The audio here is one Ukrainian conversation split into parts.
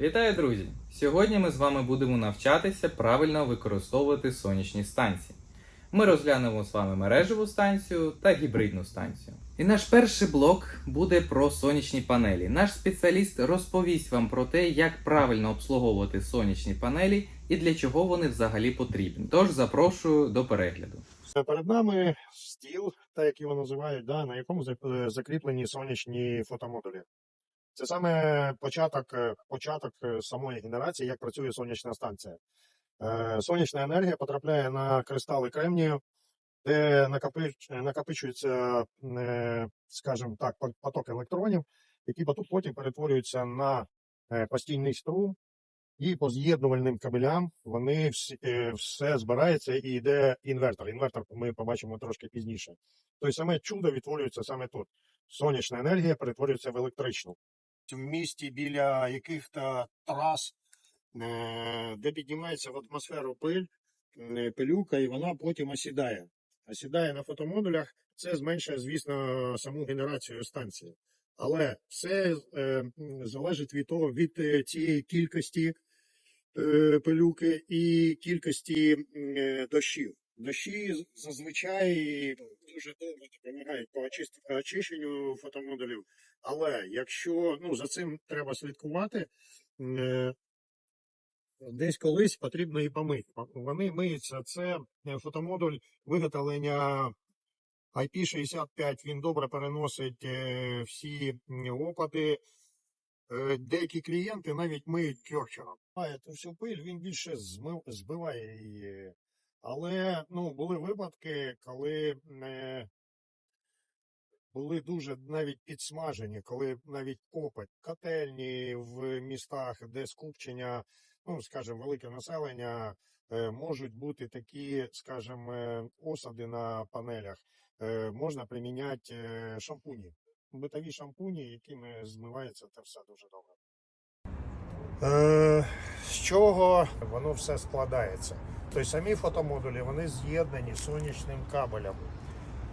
Вітаю, друзі! Сьогодні ми з вами будемо навчатися правильно використовувати сонячні станції. Ми розглянемо з вами мережеву станцію та гібридну станцію. І наш перший блок буде про сонячні панелі. Наш спеціаліст розповість вам про те, як правильно обслуговувати сонячні панелі і для чого вони взагалі потрібні. Тож запрошую до перегляду. Перед нами стіл, так як його називають, да, на якому е, закріплені сонячні фотомодулі. Це саме початок, е, початок е, самої генерації, як працює сонячна станція. Е, Сонячна енергія потрапляє на кристали кремнію, де накопич- накопичується, скажімо так, поток електронів, які потім- перетворюються на постійний струм, і по з'єднувальним кабелям вони все збирається і йде інвертор. Інвертор ми побачимо трошки пізніше. Тобто саме чудо відтворюється саме тут. Сонячна енергія перетворюється в електричну. В місті біля яких-то трас, е, де піднімається в атмосферу пиль, е, пилюка, і вона потім осідає. Осідає на фотомодулях. Це зменшує, звісно, саму генерацію станції. Але все е, залежить від того, від цієї кількості пилюки і кількості дощів. Дощі зазвичай дуже добре допомагають по очищенню фотомодулів. Але якщо ну, за цим треба слідкувати, е, десь колись потрібно і помити. Вони миються. Це е, фотомодуль виготовлення IP65, він добре переносить е, всі опади. Деякі клієнти навіть миють кьорчером. Має ту всю пиль, він більше змив, збиває її. Але ну, були випадки, коли були дуже навіть підсмажені, коли навіть попит, котельні в містах, де скупчення, ну, скажімо, велике населення, е, можуть бути такі, скажімо, е, осади на панелях. Е, можна приміняти шампуні, битові шампуні, якими змивається це все дуже добре. З чого воно все складається? Тобто самі фотомодулі вони з'єднані сонячним кабелем.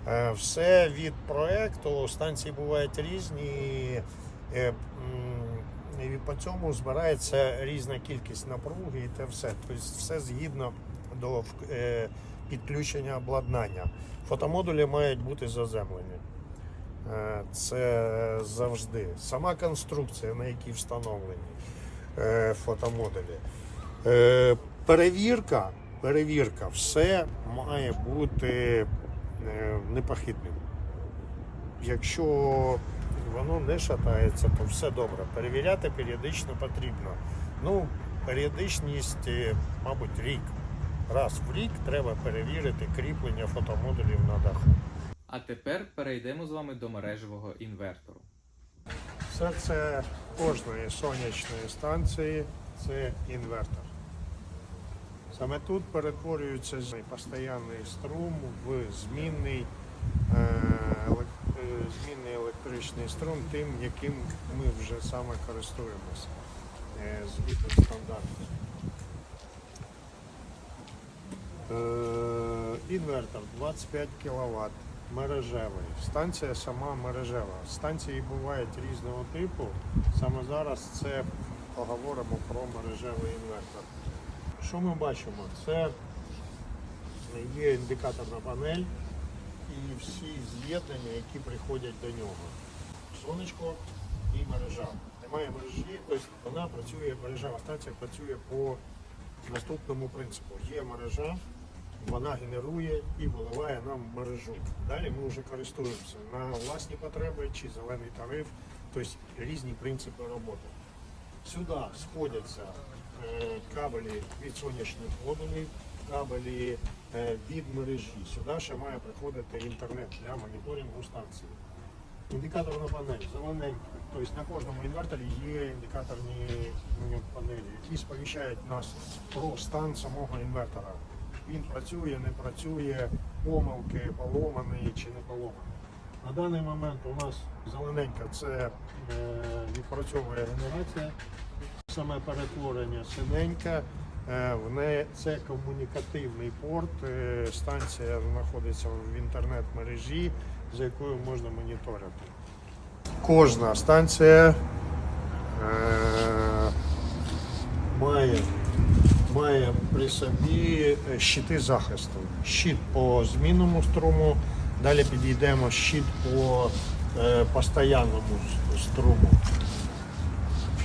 Е, Все від проекту, станції бувають різні, е, і по цьому збирається різна кількість напруги і те все. Тобто все згідно до е, підключення обладнання. Фотомодулі мають бути заземлені. Це завжди. Сама конструкція, на якій встановлені фотомодулі. Перевірка, перевірка, все має бути непохитним. Якщо воно не шатається, то все добре. Перевіряти періодично потрібно. Ну, періодичність, е, мабуть, рік. Раз в рік треба перевірити кріплення фотомодулів на даху. А тепер перейдемо з вами до мережевого інвертору. Серце кожної сонячної станції це інвертор. Саме тут перетворюється з- постійний струм в змінний, е, е, змінний електричний струм, тим, яким ми вже саме користуємося е, згідно стандарту. Інвертор 25 кВт, мережевий. Станція сама мережева. Станції бувають різного типу. Саме зараз це поговоримо про мережевий інвертор. Що ми бачимо? Це є індикаторна панель і всі з'єднання, які приходять до нього. Сонечко і мережа. Немає мережі, тобто вона працює, мережева станція працює по наступному принципу. Є мережа, вона генерує і виливає нам мережу. Далі ми вже користуємося на власні потреби чи зелений тариф, тобто різні принципи роботи. Сюди сходяться кабелі від сонячних модулів, кабелі е, від мережі. Сюди ще має приходити інтернет для моніторингу станції. Індикаторна панель зелененька. Тобто на кожному інверторі є індикаторні панелі, які сповіщають нас про стан самого інвертора. Він працює, не працює, помилки, поломаний чи не поломаний. На даний момент у нас зелененька це е, відпрацьовує генерація, саме перетворення синенька. Е, це комунікативний порт. е, Станція знаходиться в інтернет-мережі, за якою можна моніторити. Кожна станція е, має, має при собі щити захисту. Щит по змінному струму, далі підійдемо щит по постоянному струму.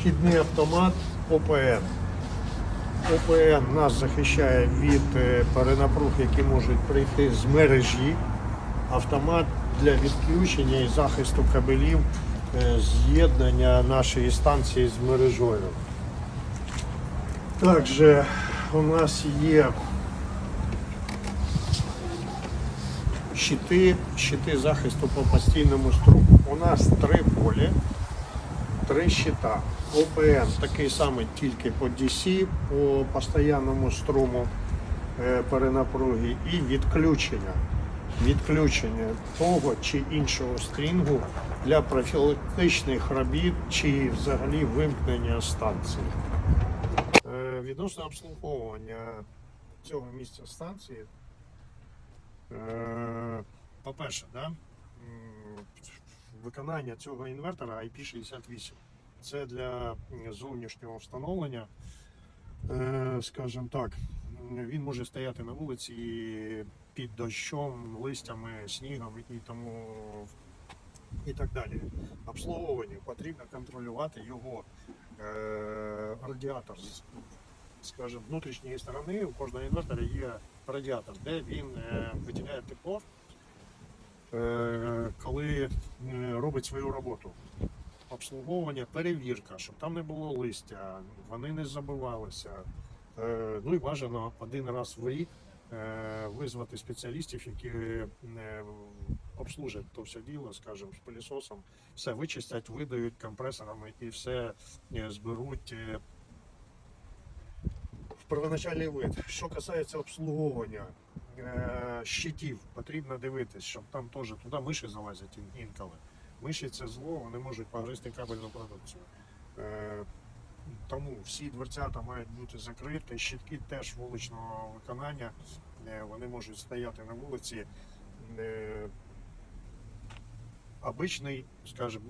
Вхідний автомат ОПН. ОПН нас захищає від е, перенапруг, які можуть прийти з мережі. Автомат для відключення і захисту кабелів е, з'єднання нашої станції з мережою. Також у нас є щити, щити захисту по постійному струму. У нас три полі, три щита. ОПН такий самий тільки по DC, по постійному струму е, перенапруги і відключення. Відключення того чи іншого стрінгу для профілактичних робіт чи взагалі вимкнення станції. Е, Відносно обслуговування цього місця станції, е, по-перше, да, виконання цього інвертора IP68. Це для зовнішнього встановлення, е, скажімо так, він може стояти на вулиці під дощом, листями, снігом і тому і так далі. Обслуговування потрібно контролювати його е, радіатор скажімо, внутрішньої сторони у кожного інвертора є радіатор, де він е, виділяє тепло, коли е, робить свою роботу. Обслуговування, перевірка, щоб там не було листя, вони не забивалися. Е, ну і бажано один раз в рік е, визвати спеціалістів, які е, обслужать то все діло, скажімо, з пилісосом, все вичистять, видають компресорами і все е, зберуть е, в первоначальний вид. Що касається обслуговування е, щитів, потрібно дивитись, щоб там теж туди миші залазять інколи. Миші це зло, вони можуть погризти кабельну продукцію. Е, тому всі дверцята мають бути закриті, щитки теж вуличного виконання, е, вони можуть стояти на вулиці. Е, обичний, скажімо,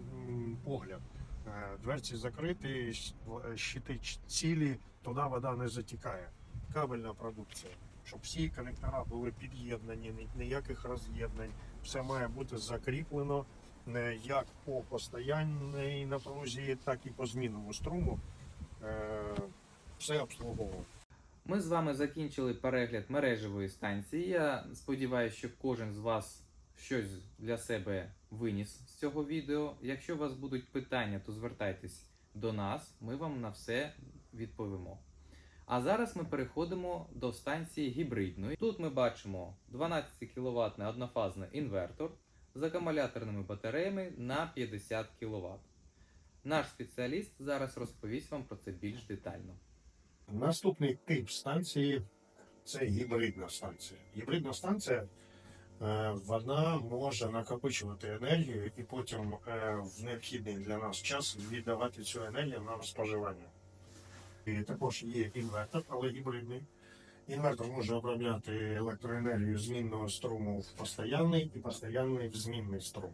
погляд. Е, Дверці закриті, щити цілі, туди вода не затікає. Кабельна продукція. Щоб всі конектора були під'єднані, ніяких роз'єднань. Все має бути закріплено е, як по постоянній напрузі, так і по змінному струму. Е, Все обслуговуємо. Ми з вами закінчили перегляд мережевої станції. Я сподіваюся, що кожен з вас щось для себе виніс з цього відео. Якщо у вас будуть питання, то звертайтесь до нас, ми вам на все відповімо. А зараз ми переходимо до станції гібридної. Тут ми бачимо 12 кВт однофазний інвертор з акумуляторними батареями на 50 кВт. Наш спеціаліст зараз розповість вам про це більш детально. Наступний тип станції це гібридна станція. Гібридна станція е, вона може накопичувати енергію і потім е, в необхідний для нас час віддавати цю енергію на споживання. Також є інвертор, але гібридний. Інвертор може обробляти електроенергію змінного струму в постоянний і постоянний в змінний струм.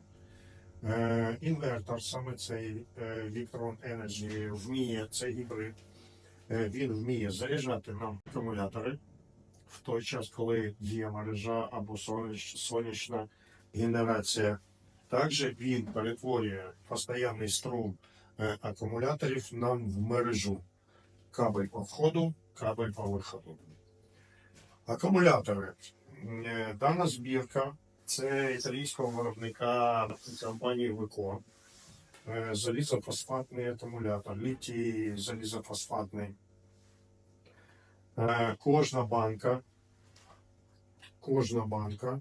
Е, інвертор, саме цей е, Victron Energy, вміє цей гібрид. Е, Він вміє заряджати нам акумулятори в той час, коли є мережа або сонячна, генерація. Також він перетворює постійний струм акумуляторів нам в мережу. Кабель по входу, кабель по виходу. Акумулятори. Е, Дана збірка це італійського виробника компанії Вико. Е, Залізофосфатний акумулятор, літій залізофосфатний. Е, Кожна банка. Кожна банка.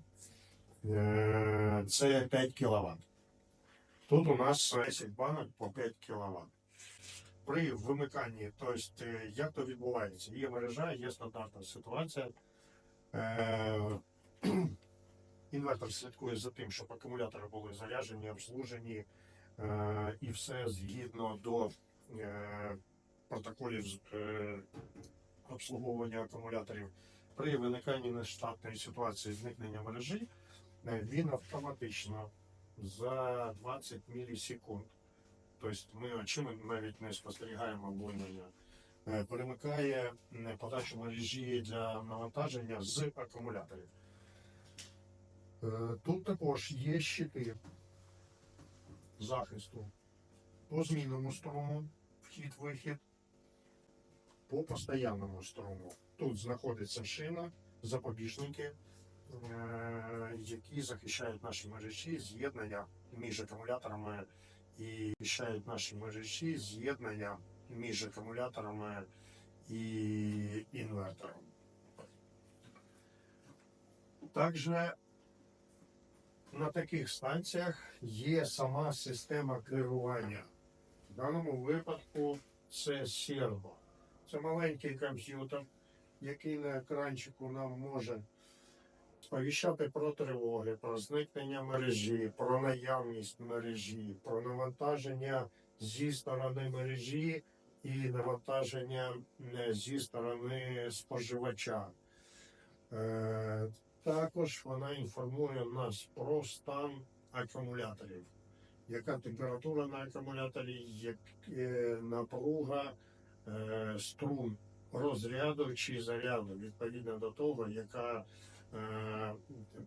е, Це 5 кВт. Тут у нас 10 банок по 5 кВт. При вимиканні, тобто, е, як то відбувається? Є мережа, є стандартна ситуація. Е, Інвертор слідкує за тим, щоб акумулятори були заряджені, обслужені е, і все згідно до протоколів обслуговування акумуляторів. При виниканні нештатної ситуації зникнення мережі він автоматично за 20 мілісекунд, тобто ми очима навіть не спостерігаємо блимання, е, перемикає подачу мережі для навантаження з акумуляторів. Е, Тут також є щити захисту по змінному струму, вхід-вихід, по постоянному струму. Тут знаходиться шина, запобіжники, е, які захищають наші мережі, з'єднання між акумуляторами і захищають наші мережі, з'єднання між акумуляторами і інвертором. Також на таких станціях є сама система керування. В даному випадку це серво. Це маленький комп'ютер, який на екранчику нам може сповіщати про тривоги, про зникнення мережі, про наявність мережі, про навантаження зі сторони мережі і навантаження е, зі сторони споживача. Е, Також вона інформує нас про стан акумуляторів, яка температура на акумуляторі, як е, напруга, струн розряду чи заряду, відповідно до того, яка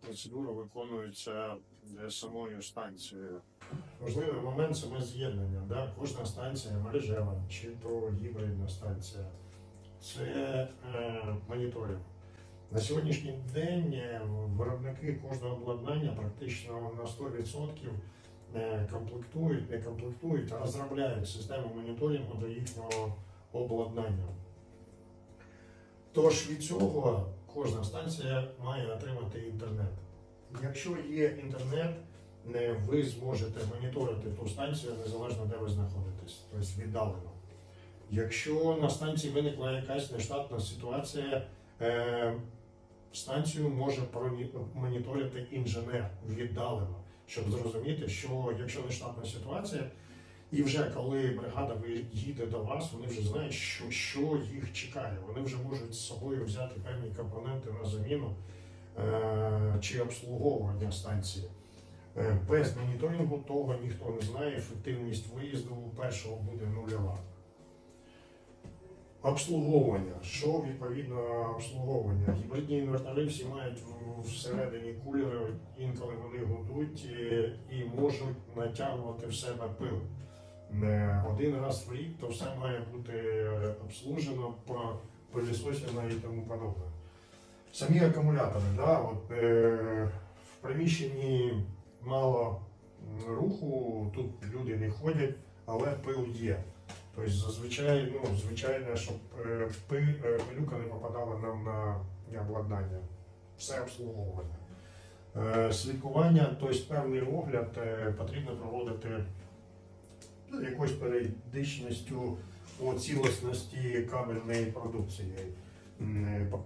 процедура виконується е, самою станцією. Важливий момент саме з'єднання. Да? Кожна станція мережева чи то гібридна станція. Це е, моніторинг. На сьогоднішній день е, виробники кожного обладнання практично на 100% е, комплектують, не комплектують, а розробляють систему моніторингу до їхнього обладнання. Тож від цього кожна станція має отримати інтернет. Якщо є інтернет, ви зможете моніторити ту станцію незалежно де ви знаходитесь, тобто віддалено. Якщо на станції виникла якась нештатна ситуація, е, станцію може моніторити інженер віддалено, щоб зрозуміти, що якщо нештатна ситуація, і вже коли бригада їде до вас, вони вже знають, що, що їх чекає. Вони вже можуть з собою взяти певні компоненти на заміну е, чи обслуговування станції. Е, Без моніторингу того ніхто не знає, ефективність виїзду першого буде нульова. Обслуговування. Що відповідно обслуговування? Гібридні інвертори всі мають всередині кулери, інколи вони гудуть е, і можуть натягувати в себе пил. Не один раз в рік то все має бути е, обслужено, пилісосено і тому подобне. Самі акумулятори, да, от, е, в приміщенні мало руху, тут люди не ходять, але пил є. Тобто зазвичай, ну, звичайно, щоб е, е, пилюка не попадала нам на на обладнання. Все обслуговування. Слідкування, тобто певний огляд потрібно проводити якоюсь періодичністю по цілісності кабельної продукції,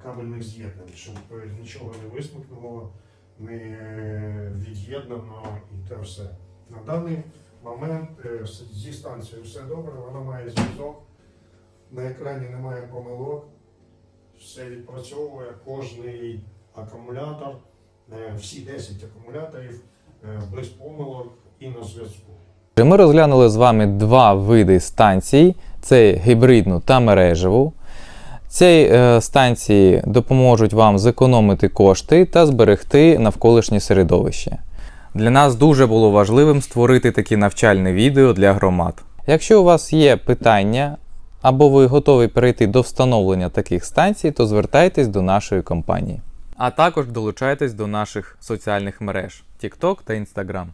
кабельних з'єднань, щоб е, нічого не висмикнуло, не е, від'єднано і те все. На даний момент е, зі станцією все добре, вона має зв'язок, на екрані немає помилок, все відпрацьовує, кожний акумулятор, всі 10 акумуляторів без помилок і на зв'язку. Ми розглянули з вами два види станцій: це гібридну та мережеву. Ці е, станції допоможуть вам зекономити кошти та зберегти навколишнє середовище. Для нас дуже було важливим створити такі навчальне відео для громад. Якщо у вас є питання або ви готові перейти до встановлення таких станцій, то звертайтесь до нашої компанії. А також долучайтесь до наших соціальних мереж TikTok та Instagram.